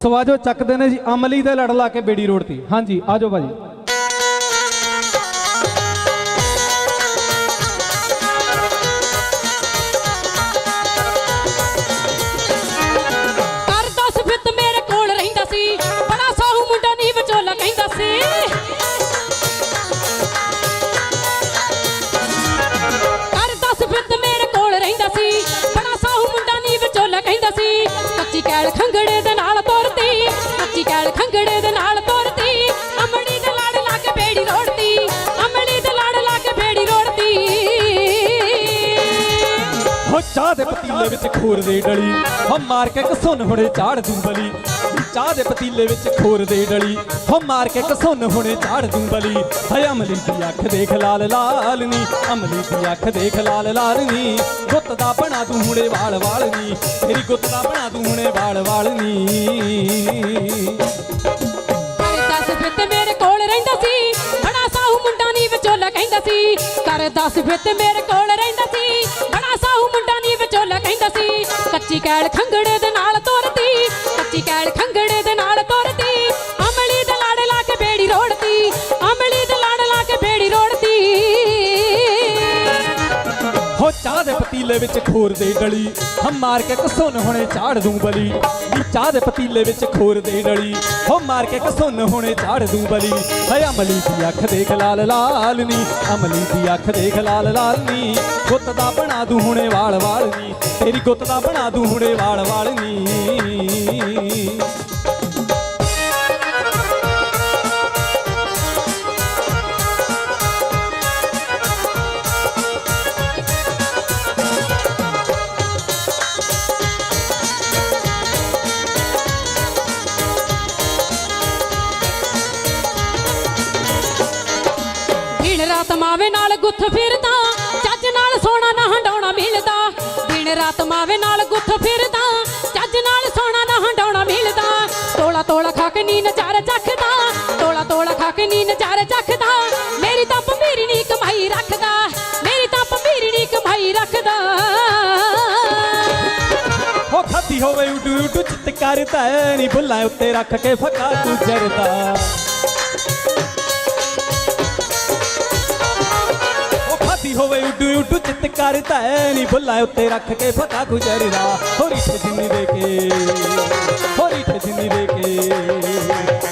ਸੋ ਆਜੋ ਚੱਕਦੇ ਨੇ ਜੀ ਅਮਲੀ ਦੇ ਲੜ ਲਾ ਕੇ ਬੇੜੀ ਰੋਡ ਤੇ ਹਾਂਜੀ, ਆਜੋ ਭਾਜੀ। ਹੋ ਚਾਹ ਦੇ ਪਤੀਲੇ ਵਿੱਚ ਖੋਰ ਦੇ ਡਲੀ। ਹੋ ਮਾਰ ਕੇ ਕਸੁੰਨ ਹੁਣੇ ਚਾੜ ਦੂੰ ਬਲੀ। ਚਾਹ ਦੇ ਪਤੀਲੇ ਵਿੱਚ ਖੋਰ ਦੇ ਡਲੀ। ਹੋ ਮਾਰ ਕੇ ਕਸੁੰਨ ਹੁਣੇ ਚਾੜ ਦੂੰ ਬਲੀ। ਹੈ ਅਮਲੀ ਦੀ ਅੱਖ ਦੇਖ ਲਾਲ ਲਾਲ ਅਮਲੀ ਦੀ ਅੱਖ ਦੇਖ ਲਾਲ ਲਾਲ ਗੁੱਤ ਦਾ ਬਣਾ ਤੂੰ ਹੁਣੇ ਵਾਲ ਵਾਲ ਤੇਰੀ ਗੁੱਤ ਦਾ ਬਣਾ ਤੂੰ ਹੁਣੇ ਵਾਲ ਵਾਲ ਨੀ। ਦਸ ਰਹਿੰਦਾ ਸੀ। ਬੜਾ ਸਾਹੂ ਵਿਚੋਲਾ ਕਹਿੰਦਾ ਸੀ। ਮੇਰੇ ਕੋਲ ਰਹਿੰਦਾ ਵਿਚੋਲਾ ਕਹਿੰਦਾ ਕੱਚੀ ਕੈਲ ਖੰਗੜੇ ਦੇ ਨਾਲ ਤੁਰਦੀ, ਕੱਚੀ ਕੈਲ ਖੰਗੜੇ ਦੇ ਨਾਲ ਤੁਰਦੀ, ਅਮਲੀ ਦੇ ਲਾੜ ਲਾ ਕੇ ਬੇੜੀ ਰੋੜਦੀ, ਅਮਲੀ ਦੇ ਲਾੜ ਲਾ ਕੇ ਬੇੜੀ ਰੋੜਦੀ। ਹੋ ਚਾਹ ਦੇ ਪਤੀਲੇ ਵਿੱਚ ਖੋਰ ਦੇ ਡਲੀ, ਹਮ ਮਾਰ ਕੇ ਕਸੁੰਨ ਹੁਣੇ ਚਾੜ ਦੂੰ ਬਲੀ। ਨੀ ਚਾਹ ਦੇ ਪਤੀਲੇ ਵਿੱਚ ਖੋਰ ਦੇ ਡਲੀ, ਹੋ ਮਾਰ ਕੇ ਕਸੁੰਨ ਹੁਣੇ ਚਾੜ ਦੂੰ ਬਲੀ। ਹੈ ਅਮਲੀ ਦੀ ਅੱਖ ਦੇਖ ਲਾਲ ਲਾਲ ਨੀ, ਅਮਲੀ ਦੀ ਅੱਖ ਦੇਖ ਲਾਲ ਲਾਲ ਨੀ। ਗੁੱਤ ਦਾ ਬਣਾ ਦੂੰ ਹੁਣੇ ਵਾਲ ਵਾਲ ਨੀ, ਤੇਰੀ ਗੁੱਤ ਦਾ ਬਣਾ ਦੂੰ ਹੁਣੇ ਵਾਲ ਵਾਲ ਨੀ। ਰਾਤ ਮਾਵੇ ਨਾਲ ਗੁੱਥ ਫਿਰਦਾ ਦਿਨ ਰਾਤ ਨਾਲ ਗੁੱਥ ਫਿਰਦਾ, ਚੱਜ ਨਾਲ ਸੋਨਾ ਨਾ ਹੰਡਾਉਣਾ ਮਿਲਦਾ। ਤੋਲਾ ਤੋਲਾ ਖਾ ਕੇ ਨੀ ਨਚਾਰ ਚੱਖਦਾ ਤੋਲਾ ਤੋਲਾ ਖਾ ਕੇ ਨੀ ਨਚਾਰ ਚੱਖਦਾ ਮੇਰੀ ਤਾਂ ਪੰਮੀਰੀ ਨੀ ਕਮਾਈ ਰੱਖਦਾ, ਮੇਰੀ ਤਾਂ ਪੰਮੀਰੀ ਨੀ ਕਮਾਈ ਰੱਖਦਾ। ਹੋ ਖਾਦੀ ਹੋਵੇ ਉਡੂ ਉਡੂ ਚਿੱਤ ਕਰਦਾ, ਨੀ ਬੁੱਲਾਂ ਉੱਤੇ ਰੱਖ ਕੇ ਫਕਾ ਤੂੰ ਜਰਦਾ ਹੋਵੇ ਉੱਡੂ ਉੱਡੂ ਚਿੱਤ ਕਰਦਾ ਨੀ ਬੁੱਲਾਂ ਉੱਤੇ ਰੱਖ ਕੇ ਫਕਾ ਗੁਜ਼ਰਦਾ। ਹੋਰੀ ਠੇ ਜਿੰਨੀ ਦੇ ਕੇ, ਹੋਰੀ ਠੇ ਜਿੰਨੀ ਦੇ ਕੇ,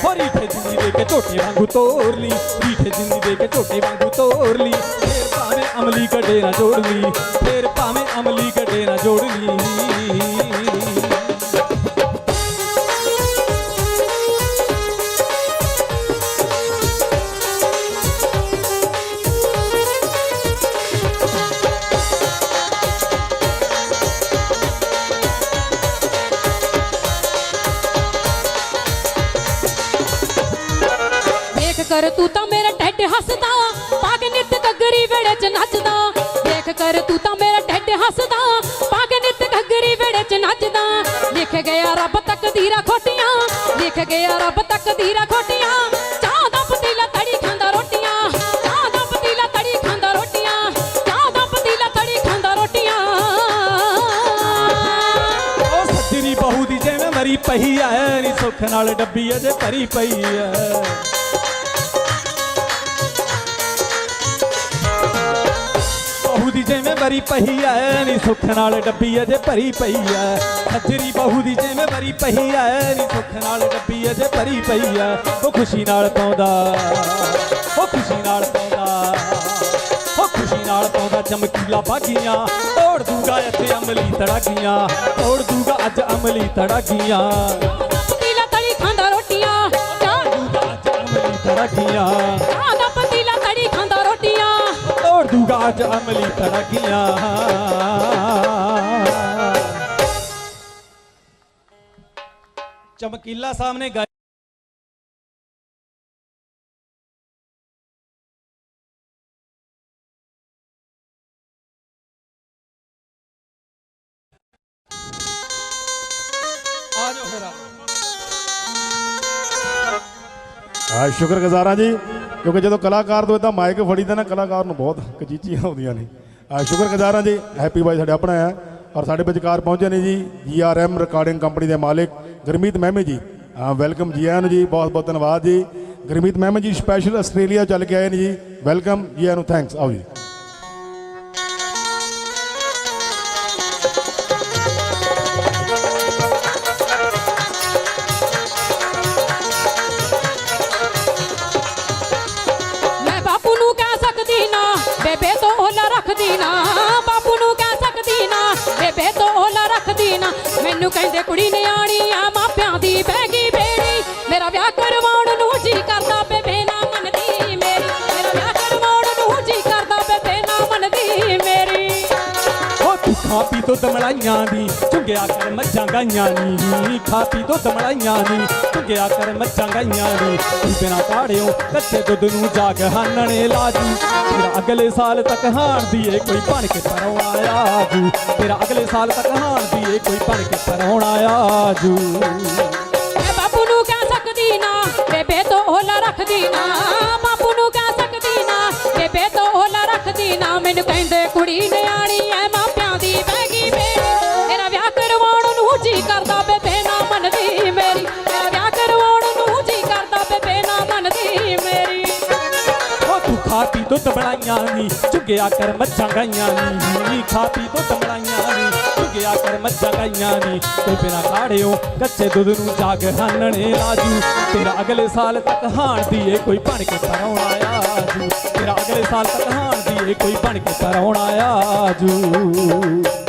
ਹੋਰੀ ਠੇ ਜਿੰਨੀ ਦੇ ਕੇ ਝੋਟੇ ਵਾਂਗੂ ਤੋੜ ਲਈ। ਰੀਠੇ ਜਿੰਨੀ ਦੇ ਕੇ ਝੋਟੇ ਵਾਂਗੂ ਤੋੜ ਲਈ। ਫੇਰ ਭਾਵੇਂ ਅਮਲੀ ਗੱਡੇ ਨਾ ਜੋੜ ਲਈ, ਫੇਰ ਭਾਵੇਂ ਅਮਲੀ ਗੱਡੇ ਨਾ ਜੋੜ ਲਈ। ਕਰ, ਤੂੰ ਤਾਂ ਮੇਰਾ ਟੱਡ ਹੱਸਦਾ ਪਾ ਕੇ ਨਿੱਤ ਵੇੜੇ 'ਚ ਨੱਚਦਾ। ਦੇਖ ਕਰ, ਤੂੰ ਤਾਂ ਮੇਰਾ ਟੱਡ ਹੱਸਦਾ ਪਾ ਕੇ ਨਿੱਤ ਵੇੜੇ 'ਚ ਨੱਚਦਾ। ਲਿਖ ਗਿਆ ਰੱਬ ਤਕਦੀਰਾਂ ਖੋਟੀਆਂ। ਲਿਖ ਗਿਆ ਰੱਬ ਤਕਦੀਰਾਂ ਖੋਟੀਆਂ। ਚਾਹ ਦਾ ਪਤੀਲਾ ਤੜੀ ਖਾਂਦਾ ਰੋਟੀਆਂ। ਚਾਹ ਦਾ ਪਤੀਲਾ ਤੜੀ ਖਾਂਦਾ ਰੋਟੀਆਂ। ਚਾਹ ਦਾ ਪਤੀਲਾ ਤੜੀ ਖਾਂਦਾ ਰੋਟੀਆਂ। ਉਹ ਸੱਜਰੀ ਬਹੂ ਦੀ ਜਿਵੇਂ ਮਰੀ ਪਈ ਐ। ਨੀ ਸੁੱਖ ਨਾਲ ਡੱਬੀ ਅਜੇ ਭਰੀ ਪਈ ਐ। ਜਿਵੇਂ ਮਰੀ ਪਈ ਐ ਨੀ ਸੁੱਖ ਨਾਲ ਡੱਬੀ ਅਜੇ ਭਰੀ ਪਈ ਐ। ਸੱਜਰੀ ਬਹੂ ਦੀ ਜਿਵੇਂ ਮਰੀ ਪਈ ਐ ਨੀ ਸੁੱਖ ਨਾਲ ਡੱਬੀ ਅਜੇ ਭਰੀ ਪਈ ਐ। ਉਹ ਖੁਸ਼ੀ ਨਾਲ ਪਾਉਂਦਾ ਉਹ ਖੁਸ਼ੀ ਨਾਲ ਪਾਉਂਦਾ ਉਹ ਖੁਸ਼ੀ ਨਾਲ ਪਾਉਂਦਾ ਚਮਕੀਲਾ ਬਾਗੀਆਂ। ਤੋੜ ਦੂਗਾ ਇੱਥੇ ਅਮਲੀ ਤੜਾਕੀਆਂ ਤੋੜ ਦੂਗਾ ਅੱਜ ਅਮਲੀ ਤੜਾਕੀਆਂ ਪਤੀਲਾ ਤੜੀ ਖਾਂਦਾ ਰੋਟੀਆਂ ਚਾਹ ਦੂਗਾ ਅੱਜ ਅਮਲੀ ਤੜਾਕੀਆਂ ਤੋੜ ਦੂਗਾ ਅੱਜ ਅਮਲੀ ਤੜਾਕੀਆਂ ਚਮਕੀਲਾ ਸਾਹਮਣੇ ਗਾ ਆ ਕਿਉਂਕਿ ਜਦੋਂ ਕਲਾਕਾਰ ਤੋਂ ਇਦਾਂ ਮਾਈਕ ਫੜੀਦਾ ਨਾ, ਕਲਾਕਾਰ ਨੂੰ ਬਹੁਤ ਕਚੀਚੀਆਂ ਆਉਂਦੀਆਂ ਨੇ। ਆ ਸ਼ੁਕਰਗੁਜ਼ਾਰ ਹਾਂ ਜੀ, ਹੈਪੀ ਬਾਈ ਸਾਡੇ ਆਪਣਾ ਹੈ ਔਰ ਸਾਡੇ ਵਿਚਕਾਰ ਪਹੁੰਚੇ ਨੇ ਜੀ ਜੀਆਰਐਮ ਰਿਕਾਰਡਿੰਗ ਕੰਪਨੀ ਦੇ ਮਾਲਿਕ ਗੁਰਮੀਤ ਮਹਿਮੇ ਜੀ। ਵੈਲਕਮ ਜੀ ਆਇਆਂ ਨੂੰ ਜੀ, ਬਹੁਤ ਬਹੁਤ ਧੰਨਵਾਦ ਜੀ। ਗੁਰਮੀਤ ਮਹਿਮੇ ਜੀ ਸਪੈਸ਼ਲ ਆਸਟ੍ਰੇਲੀਆ ਚੱਲ ਕੇ ਆਏ ਨੇ ਜੀ। ਵੈਲਕਮ ਜੀ ਆਇਆਂ ਨੂੰ ਥੈਂਕਸ ਆਓ ਜੀ। ਮੈਨੂੰ ਕਹਿੰਦੇ ਕੁੜੀ ਨਿਆਣੀ ਆ, ਮਾਪਿਆਂ ਦੀ ਬਹਿ ਗਈ ਬੇੜੀ। ਮੇਰਾ ਵਿਆਹ ਕਰਵਾਉਣ ਨੂੰ ਜੀ ਕਰਦਾ ਬੇਬੇ, ਨਾ ਮੰਨਦੀ ਮੇਰੀ। ਮੇਰਾ ਵਿਆਹ ਕਰਵਾਉਣ ਨੂੰ ਜੀ ਕਰਦਾ ਬੇਬੇ, ਨਾ ਮੰਨਦੀ ਮੇਰੀ। ਉਹ ਤੂੰ ਖਾ ਪੀ ਦੁੱਧ ਮਲਾਈਆਂ ਦੀ, ਚੁੰਗਿਆ ਕਰ ਮੱਝਾਂ ਗਾਈਆਂ ਨੀ। ਖਾ ਪੀ ਦੁੱਧ ਮਲਾਈਆਂ ਦੀ ਚੁੰਗਿਆ ਕਰ ਮੱਝਾਂ ਗਾਈਆਂ ਨੀ। ਤੂੰ ਬਿਨਾ ਕਾੜਿਓ ਕੱਚੇ ਦੁੱਧ ਨੂੰ ਜਾਗ ਹਾਨਣੇ ਲਾਜੂ। ਤੇਰਾ ਅਗਲੇ ਸਾਲ ਤੱਕ ਹਾਣ ਦੀ ਕੋਈ ਬਣ ਕੇ ਪਰੋਣਾ ਆਜੂ। ਤੇਰਾ ਅਗਲੇ ਸਾਲ ਤੱਕ ਹਾਣ ਦੀ ਕੋਈ ਬਣ ਕੇ ਪਰੋਣਾ ਆਜੂ। ਮੈਂ ਬਾਪੂ ਨੂੰ ਕਹਿ ਸਕਦੀ ਨਾ, ਬੇਬੇ ਤੋਂ ਓਲਾ ਰੱਖਦੀ ਨਾ। ਬਾਪੂ ਨੂੰ ਕਹਿ ਸਕਦੀ ਨਾ, ਬੇਬੇ ਤੋਂ ਓਲਾ ਰੱਖਦੀ ਨਾ। ਮੈਨੂੰ ਕਹਿੰਦੇ ਕੁੜੀ ਨਿਆਣੀ ਦੁੱਧ ਬਣਾਈਆਂ ਨੀ ਝੁੱਗਿਆ ਕਰ ਮੱਛਾਂ ਗਾਈਆਂ ਨੀ ਖਾ ਪੀ ਦੁੱਧ ਬਣਾਈਆਂ ਨੀ ਝੁੱਗਿਆ ਕਰ ਮੱਝਾਂ ਗਾਈਆਂ ਨੀ। ਕੋਈ ਬਿਨਾ ਕਾੜਿਓ ਕੱਚੇ ਦੁੱਧ ਨੂੰ ਜਾਗ ਹਾਨਣੇ ਰਾਜੂ ਤੇਰਾ ਅਗਲੇ ਸਾਲ ਤੱਕ ਹਾਣ ਦੀ ਕੋਈ ਬਣ ਕੇ ਪਰੌਣਾ ਆਜੂ। ਤੇਰਾ ਅਗਲੇ ਸਾਲ ਤੱਕ ਹਾਣ ਦੀ ਕੋਈ ਬਣ ਕੇ ਪਰੌਣਾ ਆਜੂ।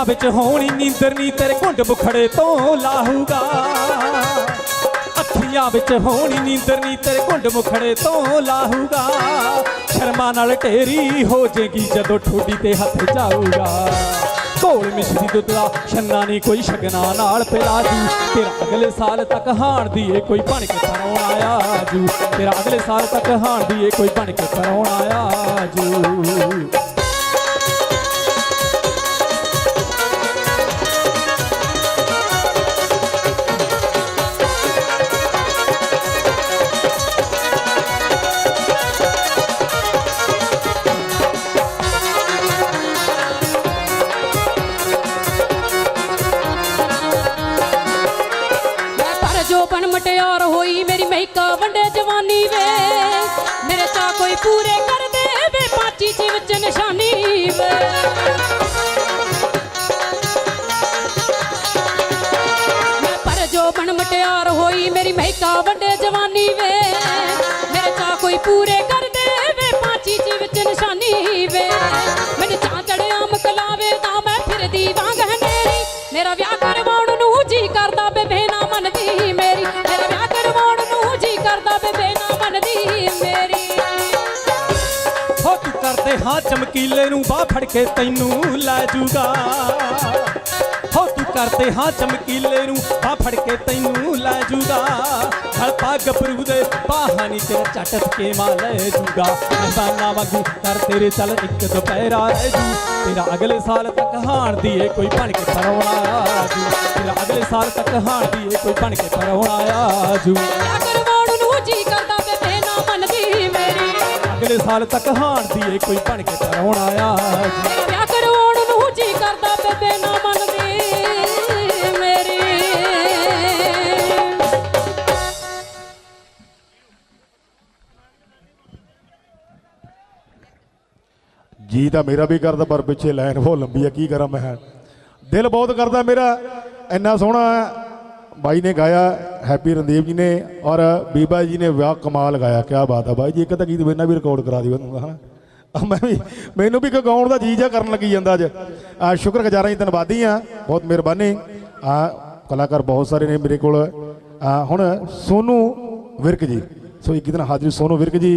ਅੱਖੀਆਂ ਵਿੱਚ ਹੋਣੀ ਨੀਂਦਰ ਨੀ ਤੇਰੇ ਘੁੰਡ ਬੁਖੜੇ ਤੋਂ ਲਾਹੂਗਾ। ਅੱਖੀਆਂ ਵਿੱਚ ਹੋਣੀ ਨੀਂਦਰ ਨੀ ਤੇਰੇ ਘੁੰਡ ਮੁਖੜੇ ਤੋਂ ਲਾਹੂਗਾ। ਸ਼ਰਮਾ ਨਾਲ ਢੇਰੀ ਹੋ ਜੇਗੀ ਜਦੋਂ ਠੋਡੀ ਤੇ ਹੱਥ ਜਾਊਗਾ। ਘੋਲ ਮਿਸ਼ਰੀ ਦੁੱਧ ਦਾ ਛੰਨਾ ਨਹੀਂ ਕੋਈ ਸ਼ਗਨਾ ਨਾਲ ਪਿਲਾ ਜੂ ਤੇਰਾ ਅਗਲੇ ਸਾਲ ਤੱਕ ਹਾਣ ਦੀ ਏ ਕੋਈ ਬਣ ਕੇ ਪਰੌਣਾ ਆਜੂ ਤੇਰਾ ਅਗਲੇ ਸਾਲ ਤੱਕ ਹਾਣ ਦੀ ਏ ਕੋਈ ਬਣ ਕੇ ਪਰੌਣਾ ਆਜੂ ਮੈਂ ਹੋਈ ਵੰਡੇ ਜਵਾਨੀ ਵੇ। ਮੇਰੇ ਚਾ ਕੋਈ ਪੂਰੇ ਕਰ ਵੇ ਪਾਚੀ ਚ ਵਿੱਚ ਨਿਸ਼ਾਨੀ ਵੇ। ਮੈਂ ਪਰ ਜੋ ਬਨ ਮਟਿਆਰ ਹੋਈ, ਮੇਰੀ ਮਹਿਕਾ ਵੰਡੇ ਜਵਾਨੀ ਵੇ। ਮੇਰੇ ਤਾਂ ਕੋਈ ਪੂਰੇ ਹੋ ਕਰਦੇ ਹਾਂ, ਚਮਕੀਲੇ ਨੂੰ ਬਾਹ ਫੜ ਕੇ ਤੈਨੂੰ ਲੈ ਜੂਗਾ। ਹੋ ਤੂੰ ਕਰਦੇ ਹਾਂ, ਚਮਕੀਲੇ ਨੂੰ ਬਾਹ ਫੜ ਕੇ ਤੈਨੂੰ ਲੈ ਜੂਗਾ। ਹਲਪਾ ਗੱਭਰੂ ਦੇ ਬਾਹਾਂ ਨੀ ਤੇਰਾ ਝਟਕ ਕੇ ਮਾ ਲੈ ਜੂਗਾ। ਮਹਿਮਾਨਾਂ ਵਾਂਗੂ ਕਰ ਤੇਰੇ ਚੱਲ ਇੱਕ ਦੁਪਹਿਰਾ ਰਹਿ ਜੂ। ਤੇਰਾ ਅਗਲੇ ਸਾਲ ਤੱਕ ਹਾਣ ਦੀ ਏ ਕੋਈ ਬਣ ਕੇ ਪਰੌਣਾ ਆਜੂ ਤੇਰਾ ਅਗਲੇ ਸਾਲ ਤੱਕ ਹਾਣ ਦੀ ਏ ਕੋਈ ਬਣ ਕੇ ਪਰੌਣਾ ਆਜੂ ਵਿਆਹ ਅਗਲੇ ਸਾਲ ਤੱਕ ਹਾਣ ਦੀ ਏ ਕੋਈ ਬਣ ਕੇ ਆਜੂ ਮੇਰਾ ਵਿਆਹ ਕਰਵਾਉਣ ਨੂੰ ਜੀ ਕਰਦਾ ਬੇਬੇ ਨਾ ਮੰਨਦੀ। ਮੇਰੀ ਜੀ ਤਾਂ ਮੇਰਾ ਵੀ ਕਰਦਾ ਪਰ ਪਿੱਛੇ ਲਾਈਨ ਬਹੁਤ ਲੰਬੀ ਆ ਕੀ ਕਰਾਂ ਮੈਂ? ਦਿਲ ਬਹੁਤ ਕਰਦਾ ਮੇਰਾ। ਇੰਨਾ ਸੋਹਣਾ ਬਾਈ ਨੇ ਗਾਇਆ ਹੈਪੀ ਰਣਦੀਪ ਜੀ ਨੇ ਔਰ ਬੀਬਾ ਜੀ ਨੇ ਵਿਆਹ ਕਮਾਲ ਗਾਇਆ ਕੀ ਬਾਤ ਆ ਬਾਈ ਜੀ, ਇੱਕ ਤਾਂ ਗੀਤ ਵੇਨਾ ਵੀ ਰਿਕਾਰਡ ਕਰਾ ਦਿਓ ਇਹਨੂੰ, ਹਨਾ? ਮੈਂ ਵੀ, ਮੈਨੂੰ ਵੀ ਕੋਈ ਗਾਉਣ ਦਾ ਜੀ ਜਾ ਕਰਨ ਲੱਗੀ ਜਾਂਦਾ ਅੱਜ। ਆ, ਸ਼ੁਕਰਗੁਜ਼ਾਰਾਂ ਜੀ, ਧੰਨਵਾਦੀ ਆ, ਬਹੁਤ ਮਿਹਰਬਾਨੀ। ਆ, ਕਲਾਕਾਰ ਬਹੁਤ ਸਾਰੇ ਨੇ ਮੇਰੇ ਕੋਲ। ਹੁਣ ਸੋਨੂ ਵਿਰਕ ਜੀ, ਸੋ ਇੱਕ ਦਿਨ ਹਾਜ਼ਰੀ ਸੋਨੂ ਵਿਰਕ ਜੀ